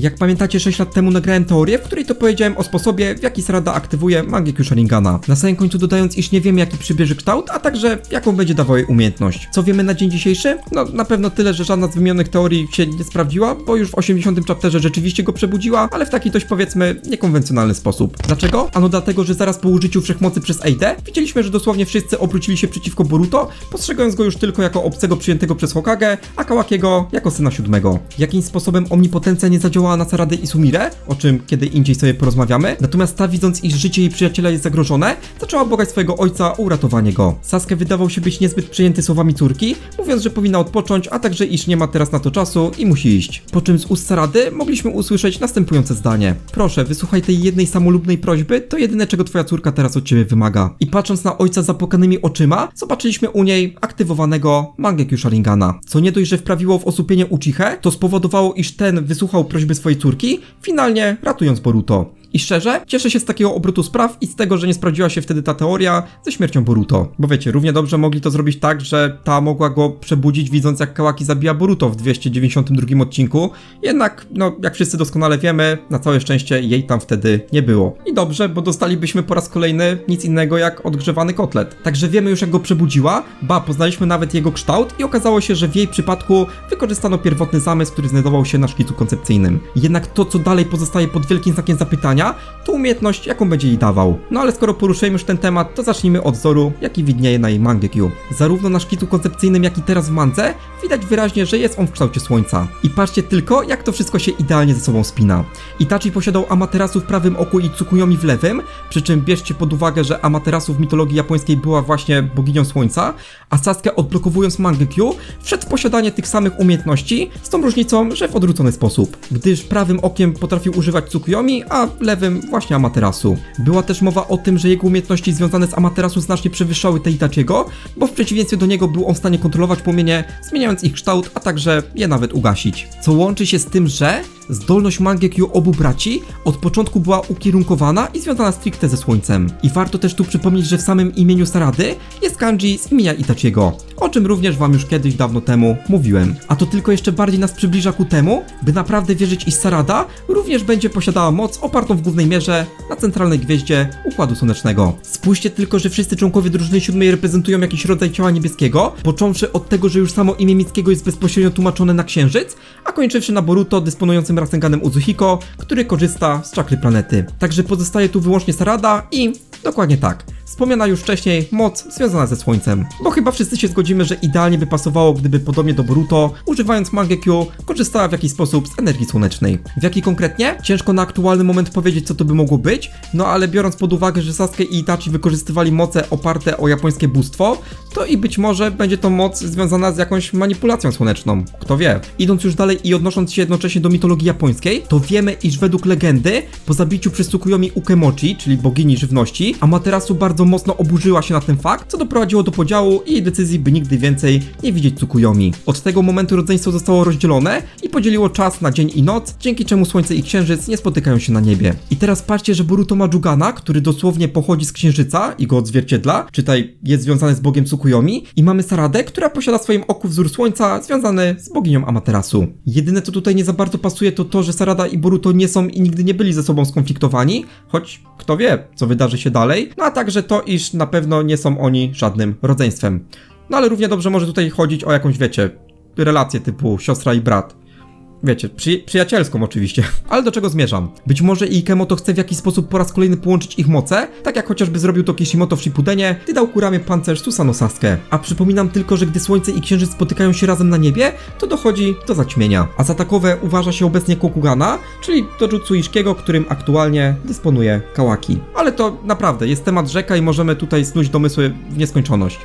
Jak pamiętacie, 6 lat temu nagrałem teorię, w której to powiedziałem o sposobie, w jaki Sarada aktywuje Mangekyou Sharingana. Na samym końcu dodając, iż nie wiemy jaki przybierze kształt, a także jaką będzie dawała jej umiejętność. Co wiemy na dzień dzisiejszy? No na pewno tyle, że żadna z wymienionych teorii się nie sprawdziła, bo już w 80 chapterze rzeczywiście go przebudziła, ale w taki dość powiedzmy niekonwencjonalny sposób. Dlaczego? Ano dlatego, że zaraz po użyciu wszechmocy przez Eidę widzieliśmy, że dosłownie wszyscy obrócili się przeciwko Boruto, postrzegając go już tylko jako obcego przyjętego przez Hokage, a Kawakiego jako syna siódmego. Jakimś sposobem omnipotencja nie zadziałała na Saradę i Sumire, o czym kiedy indziej sobie porozmawiamy, natomiast ta widząc, iż życie jej przyjaciela jest zagrożone, zaczęła błagać swojego ojca o uratowanie go. Sasuke wydawał się być niezbyt przyjęty słowami córki, mówiąc, że powinna odpocząć, a także iż nie ma teraz na to czasu i musi iść. Po czym z ust Sarady mogliśmy usłyszeć następujące zdanie. Proszę, wysłuchaj tej jednej samolubnej prośby, to jedyne czego twoja córka teraz od ciebie wymaga. I patrząc na ojca zapłakanymi oczyma, zobaczyliśmy u niej aktywowanego Mangekyou Sharingana. Co nie dość, że wprawiło w osłupienie Uchichę, to spowodowało, iż ten wysłuchał prośby swojej córki, finalnie ratując Boruto. I szczerze, cieszę się z takiego obrotu spraw i z tego, że nie sprawdziła się wtedy ta teoria ze śmiercią Boruto. Bo wiecie, równie dobrze mogli to zrobić tak, że ta mogła go przebudzić widząc jak Kawaki zabija Boruto w 292 odcinku. Jednak, no, jak wszyscy doskonale wiemy, na całe szczęście jej tam wtedy nie było. I dobrze, bo dostalibyśmy po raz kolejny nic innego jak odgrzewany kotlet. Także wiemy już jak go przebudziła, ba, poznaliśmy nawet jego kształt i okazało się, że w jej przypadku wykorzystano pierwotny zamysł, który znajdował się na szkicu koncepcyjnym. Jednak to, co dalej pozostaje pod wielkim znakiem zapytania, to umiejętność, jaką będzie jej dawał. No ale skoro poruszyłem już ten temat, to zacznijmy od wzoru, jaki widnieje na jej Mangekyou. Zarówno na szkicu koncepcyjnym, jak i teraz w mandze, widać wyraźnie, że jest on w kształcie słońca. I patrzcie tylko, jak to wszystko się idealnie ze sobą spina. Itachi posiadał Amaterasu w prawym oku i Tsukuyomi w lewym, przy czym bierzcie pod uwagę, że Amaterasu w mitologii japońskiej była właśnie boginią słońca, a Sasuke odblokowując Mangekyou, wszedł w posiadanie tych samych umiejętności, z tą różnicą, że w odwrócony sposób. Gdyż prawym okiem potrafił używać Tsukuyomi, a lewym właśnie Amaterasu. Była też mowa o tym, że jego umiejętności związane z Amaterasu znacznie przewyższały te Itachiego, bo w przeciwieństwie do niego był on w stanie kontrolować płomienie, zmieniając ich kształt, a także je nawet ugasić. Co łączy się z tym, że zdolność Mangekyou obu braci od początku była ukierunkowana i związana stricte ze słońcem. I warto też tu przypomnieć, że w samym imieniu Sarady jest kanji z imienia Itachiego, o czym również wam już kiedyś dawno temu mówiłem. A to tylko jeszcze bardziej nas przybliża ku temu, by naprawdę wierzyć, iż Sarada również będzie posiadała moc opartą w głównej mierze na centralnej gwieździe Układu Słonecznego. Spójrzcie tylko, że wszyscy członkowie drużyny siódmej reprezentują jakiś rodzaj ciała niebieskiego, począwszy od tego, że już samo imię Mickiego jest bezpośrednio tłumaczone na księżyc, a kończywszy na Boruto dysponującym Rasenganem Uzuhiko, który korzysta z czakry planety. Także pozostaje tu wyłącznie Sarada i dokładnie tak. Wspomniana już wcześniej moc związana ze słońcem. Bo chyba wszyscy się zgodzimy, że idealnie by pasowało, gdyby podobnie do Boruto, używając Mangekyou, korzystała w jakiś sposób z energii słonecznej. W jaki konkretnie? Ciężko na aktualny moment powiedzieć, co to by mogło być, no ale biorąc pod uwagę, że Sasuke i Itachi wykorzystywali moce oparte o japońskie bóstwo, to i być może będzie to moc związana z jakąś manipulacją słoneczną. Kto wie? Idąc już dalej i odnosząc się jednocześnie do mitologii japońskiej, to wiemy, iż według legendy, po zabiciu przez Tsukuyomi Ukemochi, czyli bogini żywności, Amaterasu bardzo mocno oburzyła się na ten fakt, co doprowadziło do podziału i jej decyzji, by nigdy więcej nie widzieć Tsukuyomi. Od tego momentu rodzeństwo zostało rozdzielone i podzieliło czas na dzień i noc, dzięki czemu Słońce i Księżyc nie spotykają się na niebie. I teraz patrzcie, że Boruto ma Jugana, który dosłownie pochodzi z Księżyca i go odzwierciedla, czytaj, jest związany z bogiem Tsukuyomi i mamy Saradę, która posiada w swoim oku wzór Słońca związany z boginią Amaterasu. Jedyne co tutaj nie za bardzo pasuje to to, że Sarada i Boruto nie są i nigdy nie byli ze sobą skonfliktowani, choć kto wie, co wydarzy się dalej, no a także to, iż na pewno nie są oni żadnym rodzeństwem. No ale równie dobrze może tutaj chodzić o jakąś, wiecie, relację typu siostra i brat. Wiecie, przy, przyjacielską oczywiście. Ale do czego zmierzam? Być może Ikemoto chce w jakiś sposób po raz kolejny połączyć ich moce, tak jak chociażby zrobił to Kishimoto w Shippudenie, gdy dał Kurame pancerz Susano Sasuke. A przypominam tylko, że gdy Słońce i Księżyc spotykają się razem na niebie, to dochodzi do zaćmienia. A za takowe uważa się obecnie Kokugana, czyli to jutsu Ishikiego, którym aktualnie dysponuje Kawaki. Ale to naprawdę jest temat rzeka i możemy tutaj snuć domysły w nieskończoność.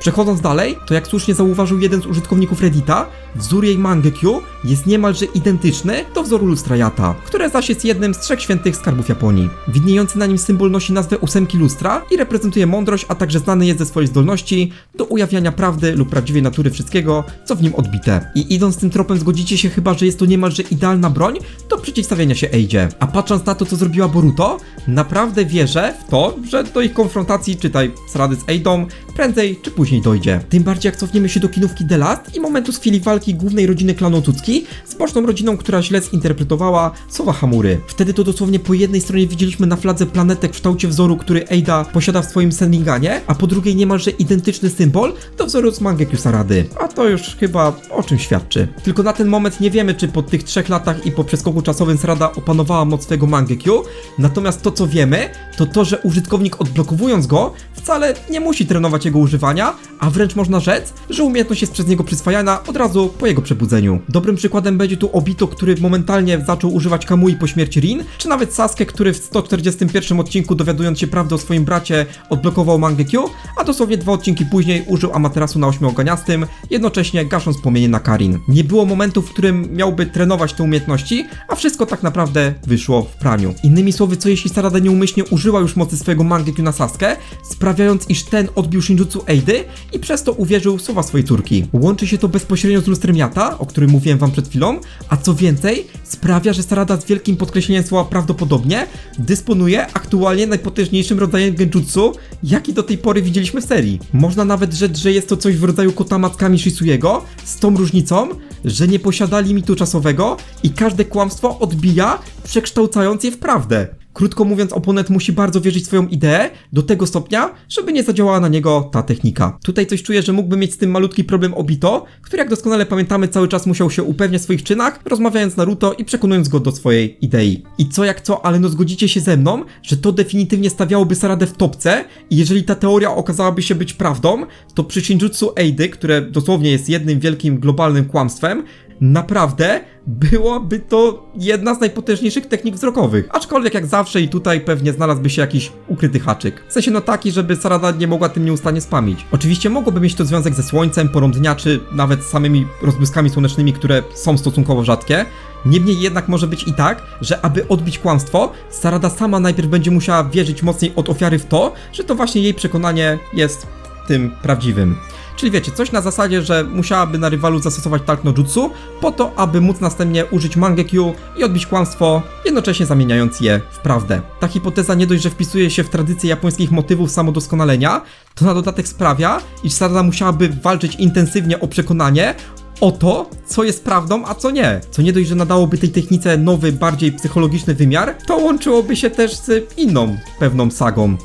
Przechodząc dalej, to jak słusznie zauważył jeden z użytkowników Reddita, wzór jej Mangekyou jest niemalże identyczny do wzoru lustra Yata, które zaś jest jednym z trzech świętych skarbów Japonii. Widniejący na nim symbol nosi nazwę ósemki lustra i reprezentuje mądrość, a także znany jest ze swojej zdolności do ujawniania prawdy lub prawdziwej natury wszystkiego, co w nim odbite. I idąc tym tropem zgodzicie się chyba, że jest to niemalże idealna broń do przeciwstawienia się Eidzie. A patrząc na to, co zrobiła Boruto, naprawdę wierzę w to, że do ich konfrontacji, czytaj z rady z Eidą, prędzej czy później dojdzie. Tym bardziej jak cofniemy się do kinówki The Last i momentu z chwili walki głównej rodziny klanu Otucki z boczną rodziną, która źle zinterpretowała słowa Hamury. Wtedy to dosłownie po jednej stronie widzieliśmy na fladze planetę w kształcie wzoru, który Eida posiada w swoim Sendinganie, a po drugiej niemalże identyczny symbol do wzoru z Mangekyu Sarady. A to już chyba o czym świadczy. Tylko na ten moment nie wiemy, czy po tych trzech latach i po przeskoku czasowym Sarada opanowała moc swojego Mangekyu, natomiast to co wiemy, to to, że użytkownik odblokowując go wcale nie musi trenować jego używania, a wręcz można rzec, że umiejętność jest przez niego przyswajana od razu po jego przebudzeniu. Dobrym przykładem będzie tu Obito, który momentalnie zaczął używać Kamui po śmierci Rin, czy nawet Sasuke, który w 141 odcinku dowiadując się prawdy o swoim bracie odblokował Mangekyu, a dosłownie dwa odcinki później użył Amaterasu na ośmioganiastym, jednocześnie gasząc płomienie na Karin. Nie było momentu, w którym miałby trenować te umiejętności, a wszystko tak naprawdę wyszło w praniu. Innymi słowy, co jeśli Sarada nieumyślnie użyła już mocy swojego Mangekyu na Sasuke, sprawiając iż ten odbił Shinjutsu Eidy i przez to uwierzył w słowa swojej córki. Łączy się to bezpośrednio z lustrem Yata, o którym mówiłem wam przed chwilą, a co więcej, sprawia, że Sarada z wielkim podkreśleniem słowa prawdopodobnie dysponuje aktualnie najpotężniejszym rodzajem genjutsu, jaki do tej pory widzieliśmy w serii. Można nawet rzec, że jest to coś w rodzaju kota Shisuyego, z tą różnicą, że nie posiada limitu czasowego i każde kłamstwo odbija, przekształcając je w prawdę. Krótko mówiąc, oponent musi bardzo wierzyć w swoją ideę do tego stopnia, żeby nie zadziałała na niego ta technika. Tutaj coś czuję, że mógłby mieć z tym malutki problem Obito, który jak doskonale pamiętamy cały czas musiał się upewniać w swoich czynach, rozmawiając z Naruto i przekonując go do swojej idei. I co jak co, ale no zgodzicie się ze mną, że to definitywnie stawiałoby Saradę w topce i jeżeli ta teoria okazałaby się być prawdą, to przy Shinjutsu Eidy, które dosłownie jest jednym wielkim globalnym kłamstwem, naprawdę byłaby to jedna z najpotężniejszych technik wzrokowych. Aczkolwiek jak zawsze i tutaj pewnie znalazłby się jakiś ukryty haczyk. W sensie no taki, żeby Sarada nie mogła tym nieustannie spamić. Oczywiście mogłoby mieć to związek ze słońcem, porą dnia, czy nawet samymi rozbłyskami słonecznymi, które są stosunkowo rzadkie. Niemniej jednak może być i tak, że aby odbić kłamstwo, Sarada sama najpierw będzie musiała wierzyć mocniej od ofiary w to, że to właśnie jej przekonanie jest tym prawdziwym. Czyli wiecie, coś na zasadzie, że musiałaby na rywalu zastosować Talk no Jutsu, po to, aby móc następnie użyć Mangekyu i odbić kłamstwo, jednocześnie zamieniając je w prawdę. Ta hipoteza nie dość, że wpisuje się w tradycję japońskich motywów samodoskonalenia, to na dodatek sprawia, iż Sarada musiałaby walczyć intensywnie o przekonanie, o to, co jest prawdą, a co nie. Co nie dość, że nadałoby tej technice nowy, bardziej psychologiczny wymiar, to łączyłoby się też z inną pewną sagą.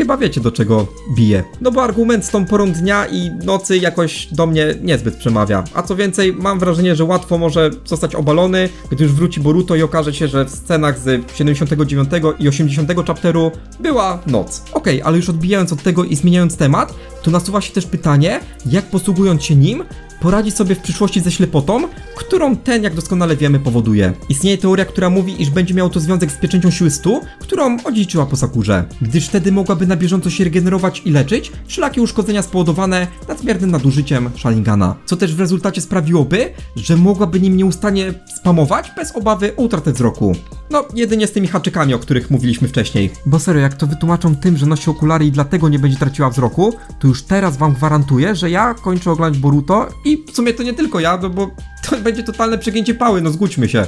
Chyba wiecie do czego bije. No bo argument z tą porą dnia i nocy jakoś do mnie niezbyt przemawia. A co więcej, mam wrażenie, że łatwo może zostać obalony, gdy już wróci Boruto i okaże się, że w scenach z 79 i 80 chapteru była noc. Okej, ale już odbijając od tego i zmieniając temat, to nasuwa się też pytanie, jak posługując się nim, poradzi sobie w przyszłości ze ślepotą, którą ten, jak doskonale wiemy, powoduje. Istnieje teoria, która mówi, iż będzie miało to związek z pieczęcią siły 100, którą odziedziczyła po Sakurze, gdyż wtedy mogłaby na bieżąco się regenerować i leczyć wszelakie uszkodzenia spowodowane nadmiernym nadużyciem Sharingana, co też w rezultacie sprawiłoby, że mogłaby nim nieustannie spamować bez obawy o utratę wzroku. No, jedynie z tymi haczykami, o których mówiliśmy wcześniej. Bo serio, jak to wytłumaczą tym, że nosi okulary i dlatego nie będzie traciła wzroku, to już teraz wam gwarantuję, że ja kończę oglądać Boruto i w sumie to nie tylko ja, no bo to będzie totalne przegięcie pały, no zgódźmy się.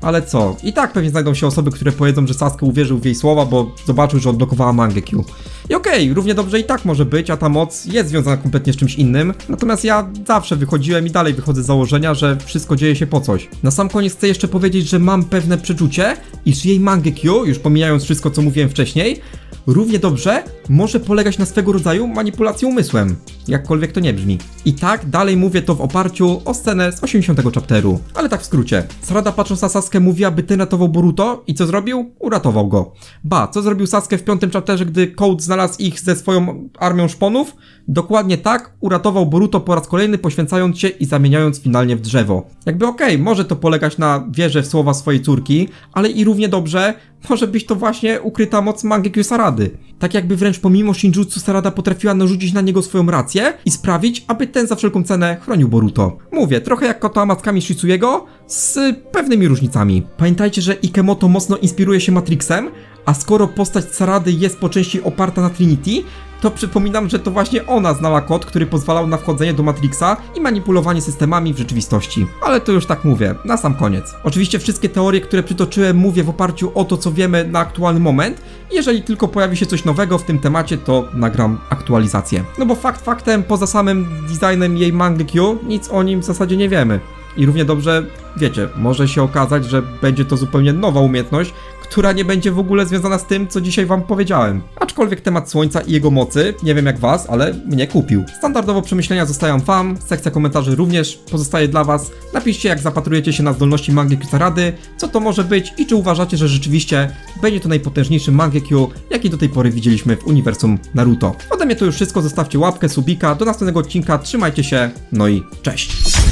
Ale co? I tak pewnie znajdą się osoby, które powiedzą, że Sasuke uwierzył w jej słowa, bo zobaczył, że odblokowała Mangekyu. I okej, równie dobrze i tak może być, a ta moc jest związana kompletnie z czymś innym. Natomiast ja zawsze wychodziłem i dalej wychodzę z założenia, że wszystko dzieje się po coś. Na sam koniec chcę jeszcze powiedzieć, że mam pewne przeczucie, iż jej Mangekyu, już pomijając wszystko, co mówiłem wcześniej, równie dobrze może polegać na swego rodzaju manipulacji umysłem. Jakkolwiek to nie brzmi. I tak dalej mówię to w oparciu o scenę z 80 chapteru. Ale tak w skrócie. Sarada patrząc na Sasuke mówi, aby ten ratował Boruto i co zrobił? Uratował go. Ba, co zrobił Sasuke w piątym chapterze, gdy Code znalazł ich ze swoją armią szponów? Dokładnie tak uratował Boruto po raz kolejny, poświęcając się i zamieniając finalnie w drzewo. Jakby okej, może to polegać na wierze w słowa swojej córki, ale i równie dobrze może być to właśnie ukryta moc Mangekyu Sarady. Tak jakby wręcz pomimo Shinjutsu Sarada potrafiła narzucić na niego swoją rację i sprawić, aby ten za wszelką cenę chronił Boruto. Mówię, trochę jak Kotoa matkami Shitsuyego, z pewnymi różnicami. Pamiętajcie, że Ikemoto mocno inspiruje się Matrixem, a skoro postać Sarady jest po części oparta na Trinity, to przypominam, że to właśnie ona znała kod, który pozwalał na wchodzenie do Matrixa i manipulowanie systemami w rzeczywistości. Ale to już tak mówię, na sam koniec. Oczywiście wszystkie teorie, które przytoczyłem, mówię w oparciu o to, co wiemy na aktualny moment. Jeżeli tylko pojawi się coś nowego w tym temacie, to nagram aktualizację. No bo fakt faktem, poza samym designem jej mangi Q, nic o nim w zasadzie nie wiemy. I równie dobrze, wiecie, może się okazać, że będzie to zupełnie nowa umiejętność, która nie będzie w ogóle związana z tym, co dzisiaj wam powiedziałem. Aczkolwiek temat Słońca i jego mocy, nie wiem jak was, ale mnie kupił. Standardowo przemyślenia zostają wam, sekcja komentarzy również pozostaje dla was. Napiszcie jak zapatrujecie się na zdolności Mangekyou Rady, co to może być i czy uważacie, że rzeczywiście będzie to najpotężniejszy Mangekyu, jaki do tej pory widzieliśmy w uniwersum Naruto. Ode mnie to już wszystko, zostawcie łapkę, subika, do następnego odcinka, trzymajcie się, no i cześć!